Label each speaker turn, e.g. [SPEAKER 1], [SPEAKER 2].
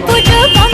[SPEAKER 1] புட்டு